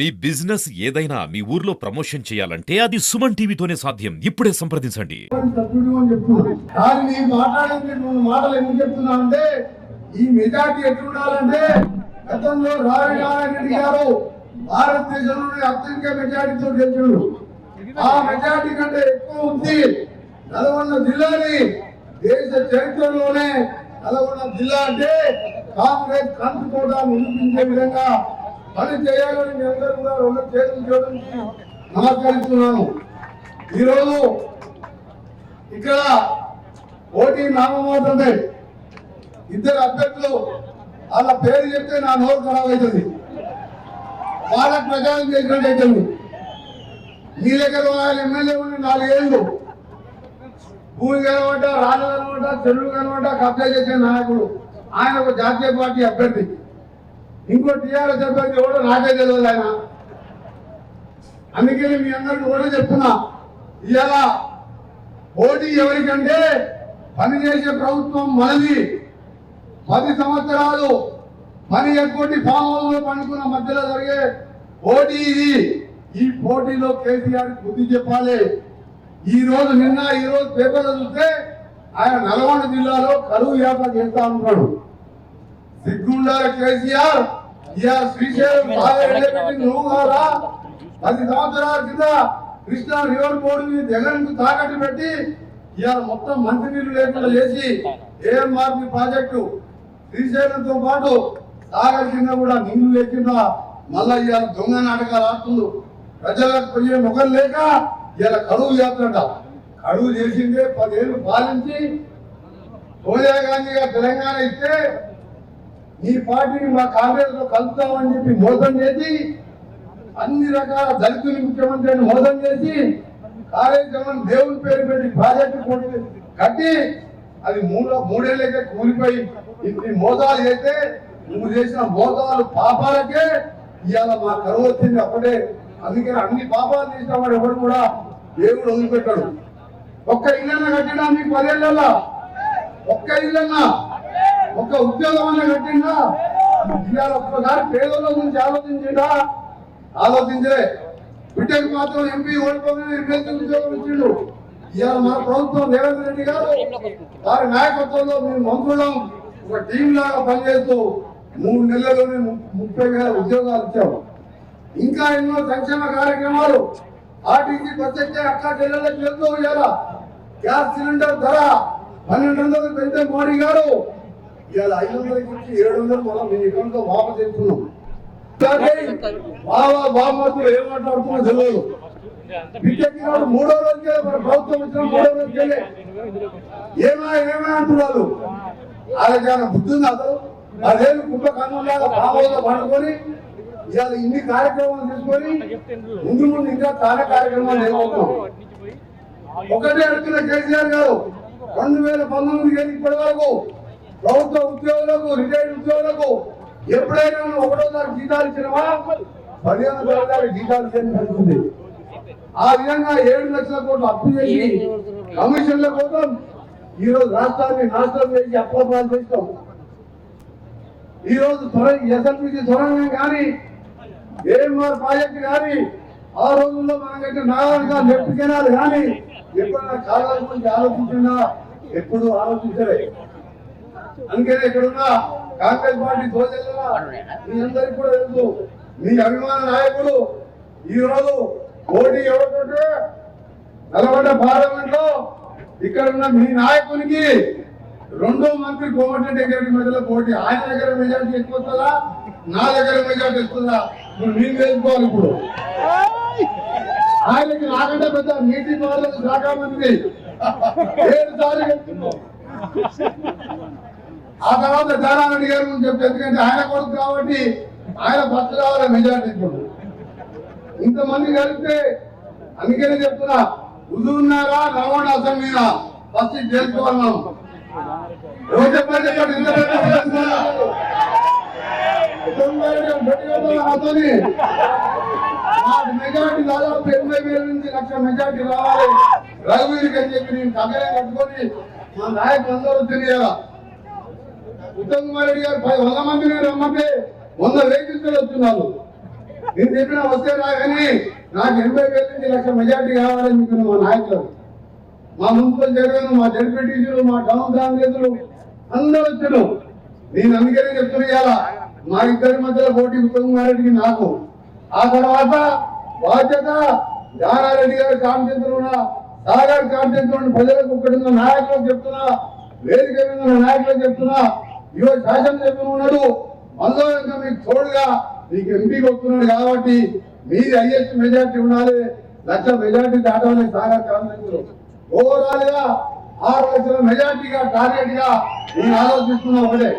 మీ business ఏదైనా మీ ఊర్లో promotion చేయాలంటే అది సుమన్ టీవీతోనే సాధ్యం. ఇప్పుడే సంప్రదించండి. సభ్యుడు అని మాటలు ఎందుకు చెప్తున్నా ఈ మెజార్టీ ఎట్లుండాలంటే గతంలో రావి నారాయణ రెడ్డి గారు భారతదేశంలోనే అత్యధిక మెజార్టీతో గెలిచాడు. ఆ మెజార్టీ కంటే ఎక్కువ ఉంది నల్గొండ జిల్లాని. దేశ చరిత్రలోనే నల్గొండ జిల్లా అంటే కాంగ్రెస్ కంచుకోట నిరూపించే విధంగా పని చేయాలని మీ అందరూ కూడా రెండు చేతులు జోడించి నమస్కరిస్తున్నాను. ఈరోజు ఇక్కడ ఓటీ నామమాత్రమే. ఇద్దరు అభ్యర్థులు వాళ్ళ పేరు చెప్తే నా నోరు ఖరాబ్ అవుతుంది. వాళ్ళ ప్రచారం చేసినట్టు అవుతుంది. మీ దగ్గర ఆయన ఎమ్మెల్యే ఉండి నాలుగేళ్ళు. భూమి కనబడ్డ రాజు కనబడ్డ చెరువు కనబడ్డ కబ్జా చేసే నాయకుడు. ఆయన ఒక జాతీయ పార్టీ అభ్యర్థి. ఇంకో టీఆర్ఎస్ అభ్యర్థి కూడా నాకే తెలియదు ఆయన. అందుకని మీ అందరికి కూడా చెప్తున్నా. ఇవాళ పోటీ ఎవరికంటే పనిచేసే ప్రభుత్వం మనది. పది సంవత్సరాలు పని ఎక్కువ ఫామ్ హౌస్లో పండుకున్న మధ్యలో జరిగే పోటీ ఇది. ఈ పోటీలో కేసీఆర్ బుద్ధి చెప్పాలి. ఈ రోజు నిన్న ఈ రోజు పేపర్లో చూస్తే ఆయన నల్గొండ జిల్లాలో కరువు యాత్ర చేస్తా ఉన్నాడు సిగ్గుండాల కేసీఆర్ ఇవాళ శ్రీశైలం కావేరీ నువ్వు కాదా పది సంవత్సరాల కింద కృష్ణా రివర్ బోర్డుని జగన్కు తాకట్టు పెట్టి ఇవాళ మొత్తం మంచినీళ్ళు లేకుండా చేసి ఏఎంఆర్పి ప్రాజెక్టు శ్రీశైలంతో పాటు సాగర్ కింద కూడా నీళ్ళు లేకుండా మళ్ళా ఇవాళ దొంగ నాటకాలు ఆడుతుండు. ప్రజలకు పోయే ముఖం లేక ఇవాళ కడువు యాత్రట కడువు చేసిందే పదేళ్ళు పాలించి సోనియా గాంధీ గారు తెలంగాణ ఇస్తే ఈ పార్టీని మా కాంగ్రెస్లో కలుపుతామని చెప్పి మోసం చేసి అన్ని రకాల దళితులు ముఖ్యమంత్రిని మోసం చేసి కార్యక్రమం దేవుని పేరు పెట్టి ప్రాజెక్టు కొట్టి కట్టి అది మూడు మూడేళ్ళకే కూలిపోయి ఇన్ని మోసాలు చేస్తే నువ్వు చేసిన మోసాలు పాపాలకే ఇవాళ మా కరువు వచ్చింది అప్పుడే. అందుకని అన్ని పాపాలు చేసిన వాడు ఎవరు కూడా దేవుడు వదిలిపెట్టాడు. ఒక్క ఇళ్ళన్న కట్టడానికి పదేళ్ళ ఒక్క ఇల్లన్నా ఒక్క ఉద్యోగం అన్న కట్టిందా ఇవాళ ఒక్కసారి పేదల గురించి ఆలోచించిందా ఆలోచించలే. బిడ్డకు మాత్రం ఎంపీ ఓడిపోగానే ఎమ్మెల్సీ ఉద్యోగం ఇచ్చిండు. ఇవాళ మన ప్రభుత్వం రేవంత్ రెడ్డి గారు వారి నాయకత్వంలో మేము మంత్రులం ఒక టీం లాగా పనిచేస్తూ మూడు నెలల్లోనే ముప్పై వేల ఉద్యోగాలు ఇచ్చాము ఇంకా ఎన్నో సంక్షేమ కార్యక్రమాలు. ఆర్టీసీ బస్ ఎక్కే అక్క చెల్లెళ్ళకి వెళ్తూ ఇవాళ గ్యాస్ సిలిండర్ ధర పన్నెండు వందలు పెంచే మోడీ గారు. ఇవాళ ఐదు వందలకి వచ్చి ఏడు వందలు మనం మీ అకౌంట్ వాప వాపస్ చేస్తున్నాం బాబా బామ్మతులు ఏం మాట్లాడుతున్నా తెలియదు బిడ్డకి మూడో రోజుకే మన ప్రభుత్వం వచ్చిన మూడో రోజుకెళ్ళే ఏమా ఏమే అంటున్నారు? వాళ్ళకి బుద్ధి ఉంది అసలు? అదేమి కుంభకర్ణంలాగా బాబాలో పండుకొని ఇవాళ ఇన్ని కార్యక్రమాలు తీసుకొని ముందు ముందు ఇంకా చాలా కార్యక్రమాలు చేయబోతున్నాం. ఒకటే అడుగుతున్న కేసీఆర్ గారు రెండు వేల పంతొమ్మిది ఇప్పటి వరకు ప్రభుత్వ ఉద్యోగులకు రిటైర్డ్ ఉద్యోగులకు ఎప్పుడైనా ఒకటో తారీఖు జీతాలు ఇచ్చినవా? పదిహేను తారీఖు జీతాలు జరుగుతుంది. ఆ విధంగా ఏడు లక్షల కోట్లు అప్పు చేసి కమిషన్ల కోసం ఈ రోజు రాష్ట్రాన్ని నాశనం చేసి అప్రపాలు చేస్తాం. ఈ రోజు త్వర ఎస్ఎల్పిసి సొరంగం కానీ ఏఎంఆర్ ప్రాజెక్ట్ కానీ ఆ రోజుల్లో మనం కట్టిన నాగాలుగా లెఫ్ట్ కెనాల్ కానీ ఎప్పుడైనా కాలాల గురించి ఆలోచించినా ఎప్పుడు ఆలోచించలే. అందుకనే ఇక్కడున్న కాంగ్రెస్ పార్టీ సోదరుల మీ అందరికీ కూడా తెలుసు మీ అభిమాన నాయకుడు ఈ రోజు పోటీ ఎవరికంటే నల్గొండ పార్లమెంట్లో ఇక్కడ ఉన్న మీ నాయకునికి రెండో మంత్రి కోమటిరెడ్డి గారి మధ్యలో పోటీ. ఆయన దగ్గర మెజార్టీ ఎక్కువ వస్తుందా నా దగ్గర మెజార్టీ ఎక్కువదా ఇప్పుడు నేను వేసుకోవాలి ఇప్పుడు. ఆయనకి నాకంటే పెద్ద నీటి పారుదల శాఖ మంత్రి. ఏడు సార్లు. ఆ తర్వాత దానారెడ్డి గారి గురించి చెప్తే ఎందుకంటే ఆయన కొడుకు కాబట్టి ఆయన ఫస్ట్ రావాలి మెజార్టీ ఇప్పుడు. ఇంతమంది కలిపితే అందుకనే చెప్తున్నా హుజూర్నారా నల్గొండ అసెంబ్లీనా ఫస్ట్ ఇది ఎవరు చెప్పండి చెప్పండి మెజార్టీ దాదాపు ఎనభై వేల నుంచి లక్ష మెజార్టీ రావాలి. రఘువీరికి అని చెప్పి నేను కగ్గలే కట్టుకొని మా నాయకులందరూ తెలియాలా? ఉత్తమ్ కుమార్ రెడ్డి గారు పది వంద మందిని రమ్మంటే వంద వెహికల్స్ వస్తున్నారు. నేను చెప్పిన వస్తే రాగానే నాకు ఎనభై వేల నుంచి లక్ష మెజార్టీ కావాలని చెప్పిన మా నాయకులు. మా మున్సిపల్ చైర్మన్ మా జడ్పీటీసీలు మా టౌన్ కాంగ్రెస్లు అందరూ వచ్చారు. నేను అందుకనే చెప్తున్నా మా ఇద్దరి మధ్యలో పోటీ ఉత్తమారెడ్డికి నాకు. ఆ తర్వాత బాధ్యత జానారెడ్డి గారి కాన్ఫిడెన్స్ ఉన్న సాగర్ కాన్ఫిడెన్స్ ఉన్న ప్రజలకు ఒకటి ఉన్న నాయకులకు చెప్తున్నా వేదిక మీద నాయకులకు చెప్తున్నా ఇవో శాసన చెప్పిన ఉన్నాడు అందులో ఇంకా మీకు తోడుగా మీకు ఎంపీకి వస్తున్నాడు కాబట్టి మీది హైయెస్ట్ మెజార్టీ ఉండాలి. లక్ష మెజార్టీ దాటాలి సాగర్ కాన్ఫిడెన్స్ ఓవరాల్గా ఆరు లక్షల మెజార్టీగా టార్గెట్గా నేను ఆలోచిస్తున్నా ఒకటే.